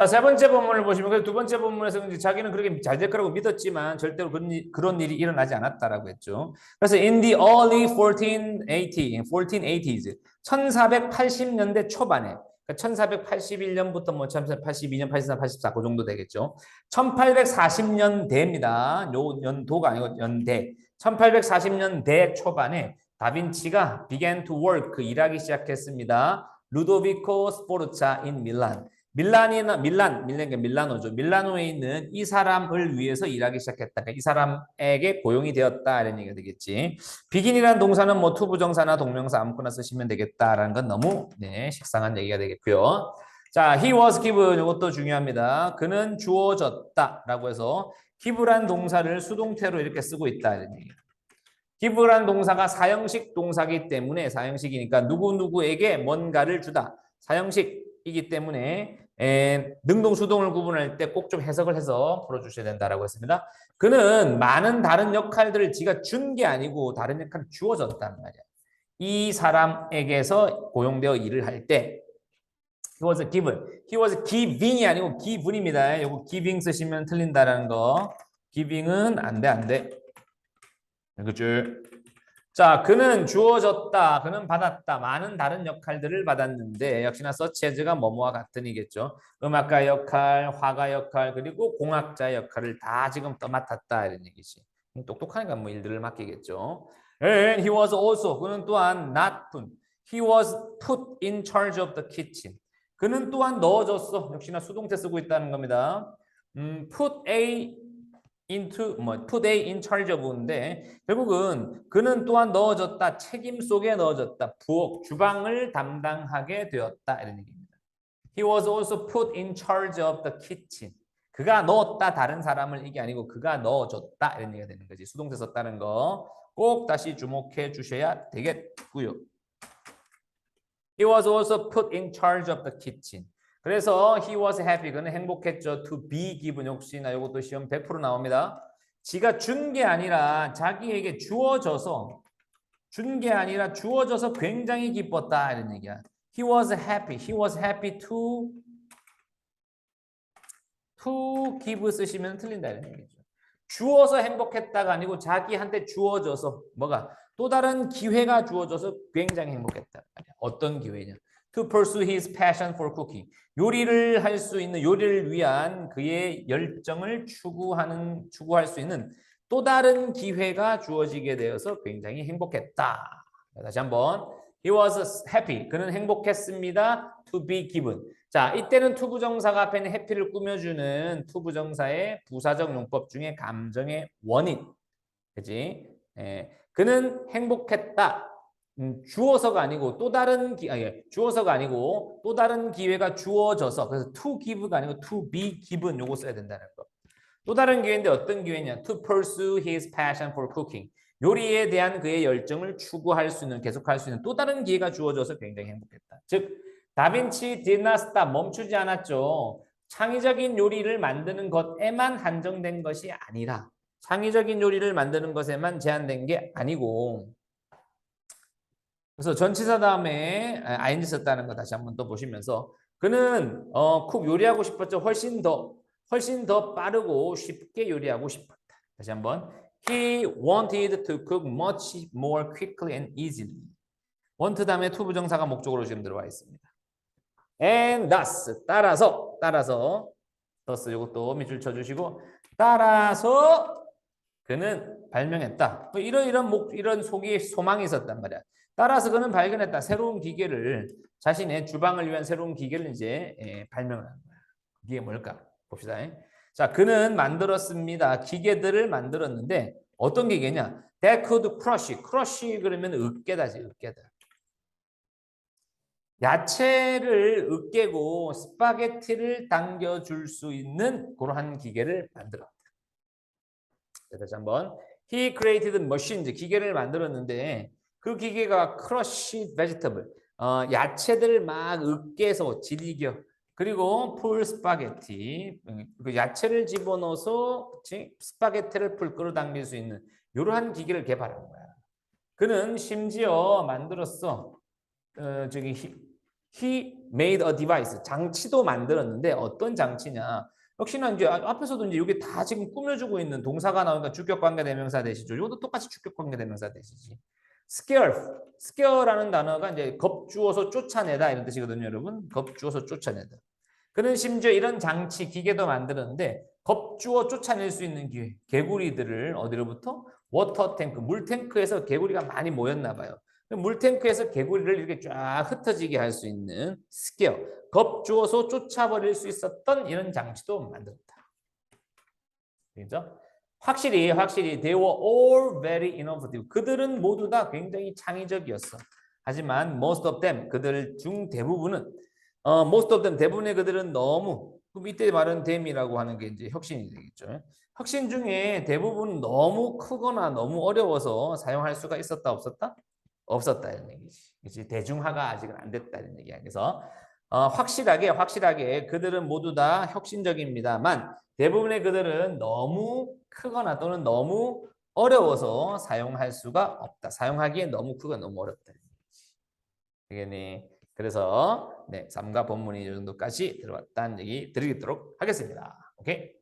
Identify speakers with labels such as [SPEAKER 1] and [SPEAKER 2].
[SPEAKER 1] 자, 세 번째 본문을 보시면 그두 번째 본문에서 이제 자기는 그렇게 잘 될 거라고 믿었지만 절대로 그런, 일, 그런 일이 일어나지 않았다라고 했죠. 그래서 in the early 1480, 1480s, 1480년대 초반에 1481년부터 뭐 1482년, 83, 84, 그 정도 되겠죠. 1840년대입니다. 요 연도가 아니고 연대. 1840년대 초반에 다빈치가 began to work, 그 일하기 시작했습니다. 루도비코 스포르차 in 밀란. 밀란이나 밀란, 밀란 밀라노죠. 밀라노에 있는 이 사람을 위해서 일하기 시작했다. 그러니까 이 사람에게 고용이 되었다 이런 얘기가 되겠지. 비긴이라는 동사는 뭐 투부정사나 동명사 아무거나 쓰시면 되겠다라는 건 너무 네, 식상한 얘기가 되겠고요. 자, he was given 이것도 중요합니다. 그는 주어졌다라고 해서 give란 동사를 수동태로 이렇게 쓰고 있다 이런 얘기. give란 동사가 사형식 동사기 때문에 사형식이니까 누구 누구에게 뭔가를 주다. 사형식이기 때문에 에, 능동 수동을 구분할 때 꼭 좀 해석을 해서 풀어주셔야 된다라고 했습니다. 그는 많은 다른 역할들을 지가 준 게 아니고 다른 역할을 주어졌단 말이야. 이 사람에게서 고용되어 일을 할 때 he was given. he was giving이 아니고 given입니다. 이거 giving 쓰시면 틀린다라는 거. giving은 안 돼, 안 돼. 그죠? 자, 그는 주어졌다. 그는 받았다. 많은 다른 역할들을 받았는데 역시나 서치해즈가 뭐뭐와 같은 이겠죠. 음악가 역할, 화가 역할, 그리고 공학자 역할을 다 지금 떠맡았다 이런 얘기지. 똑똑하니까 뭐 일들을 맡기겠죠. And he was also 그는 또한 not put. He was put in charge of the kitchen. 그는 또한 넣어줬어. 역시나 수동태 쓰고 있다는 겁니다. 음, put a into 뭐 a in charge of인데 결국은 그는 또한 넣어졌다 책임 속에 넣어졌다 부엌 주방을 담당하게 되었다 이런 얘기입니다. He was also put in charge of the kitchen. 그가 넣었다 다른 사람을 이게 아니고 그가 넣어줬다 이런 얘기가 되는 거지 수동태 썼다는 거 꼭 다시 주목해 주셔야 되겠고요. He was also put in charge of the kitchen. 그래서 he was happy. 그는 행복했죠. To be given 역시나 이것도 시험 100% 나옵니다. 지가 준 게 아니라 자기에게 주어져서 준 게 아니라 주어져서 굉장히 기뻤다 이런 얘기야. He was happy. He was happy to to give 쓰시면 틀린다 이런 얘기죠. 주어서 행복했다가 아니고 자기한테 주어져서 뭐가 또 다른 기회가 주어져서 굉장히 행복했다. 어떤 기회냐? To pursue his passion for cooking. 요리를 할 수 있는 요리를 위한 그의 열정을 추구하는 추구할 수 있는 또 다른 기회가 주어지게 되어서 굉장히 행복했다. 다시 한번 He was happy. 그는 행복했습니다. To be given. 자, 이때는 투부정사가 앞에 있는 해피를 꾸며주는 투부정사의 부사적 용법 중에 감정의 원인. 그지? 예. 그는 행복했다. 음, 주어서가 아니고 또 다른 기, 아니, 주어서가 아니고 또 다른 기회가 주어져서 그래서 to give가 아니고 to be given 요거 써야 된다는 거. 또 다른 기회인데 어떤 기회냐? To pursue his passion for cooking. 요리에 대한 그의 열정을 추구할 수 있는 계속할 수 있는 또 다른 기회가 주어져서 굉장히 행복했다. 즉 다빈치 stop 멈추지 않았죠. 창의적인 요리를 만드는 것에만 한정된 것이 아니라 창의적인 요리를 만드는 것에만 제한된 게 아니고 그래서 전치사 다음에 ing 썼다는 거 다시 한번 또 보시면서 그는 어, 쿡 요리하고 싶었죠. 훨씬 더 훨씬 더 빠르고 쉽게 요리하고 싶었다. 다시 한번 He wanted to cook much more quickly and easily. want 다음에 to 부정사가 목적으로 지금 들어와 있습니다. And thus 따라서 따라서 thus 이것도 밑줄 쳐주시고 따라서 그는 발명했다. 뭐 이런 이런 목 이런 속이 소망이 있었단 말이야. 따라서 그는 발견했다. 새로운 기계를 자신의 주방을 위한 새로운 기계를 이제 예, 발명을 한 거야. 이게 뭘까? 봅시다. 자, 그는 만들었습니다. 기계들을 만들었는데 어떤 기계냐? Could crush. crush 그러면 으깨다지, 으깨다. 야채를 으깨고 스파게티를 당겨줄 수 있는 그러한 기계를 만들었 다. 다시 한번. He created machines. 기계를 만들었는데 그 기계가 crush vegetable. 어, 야채들을 막 으깨서 질겨. 그리고 풀 스파게티. 그 야채를 집어넣어서 그치? 스파게티를 풀 끌어당길 수 있는 이러한 기계를 개발한 거야. 그는 심지어 만들었어. 어, 저기 he, he made a device. 장치도 만들었는데 어떤 장치냐? 역시나 이제 아- 앞에서도 이제 이게 다 지금 꾸며주고 있는 동사가 나오니까 주격 관계 대명사 대시죠. 이것도 똑같이 주격 관계 대명사 대시지. scare, scare라는 단어가 이제 겁주어서 쫓아내다 이런 뜻이거든요, 여러분. 겁주어서 쫓아내다. 그는 심지어 이런 장치 기계도 만드는데 겁주어 쫓아낼 수 있는 기회, 개구리들을 어디로부터 워터 탱크, 물 탱크에서 개구리가 많이 모였나 봐요. 물 탱크에서 개구리를 이렇게 쫙 흩어지게 할 수 있는 스퀘어, 겁주어서 쫓아버릴 수 있었던 이런 장치도 만들었다. 그죠? 확실히 확실히 they were all very innovative. 그들은 모두 다 굉장히 창의적이었어. 하지만 most of them 그들 중 대부분은 어, most of them 대부분의 그들은 너무 그 밑에 말은 them이라고 하는 게 이제 혁신이 되겠죠. 혁신 중에 대부분 너무 크거나 너무 어려워서 사용할 수가 있었다 없었다? 없었다 이런 얘기지. 그치? 대중화가 아직은 안 됐다 이런 얘기야. 그래서 어, 확실하게 확실하게 그들은 모두 다 혁신적입니다만 대부분의 그들은 너무 크거나 또는 너무 어려워서 사용할 수가 없다. 사용하기에 너무 크고 너무 어렵다. 되겠니? 그래서 네, 3과 본문이 이 정도까지 들어왔다는 얘기 드리도록 하겠습니다. 오케이?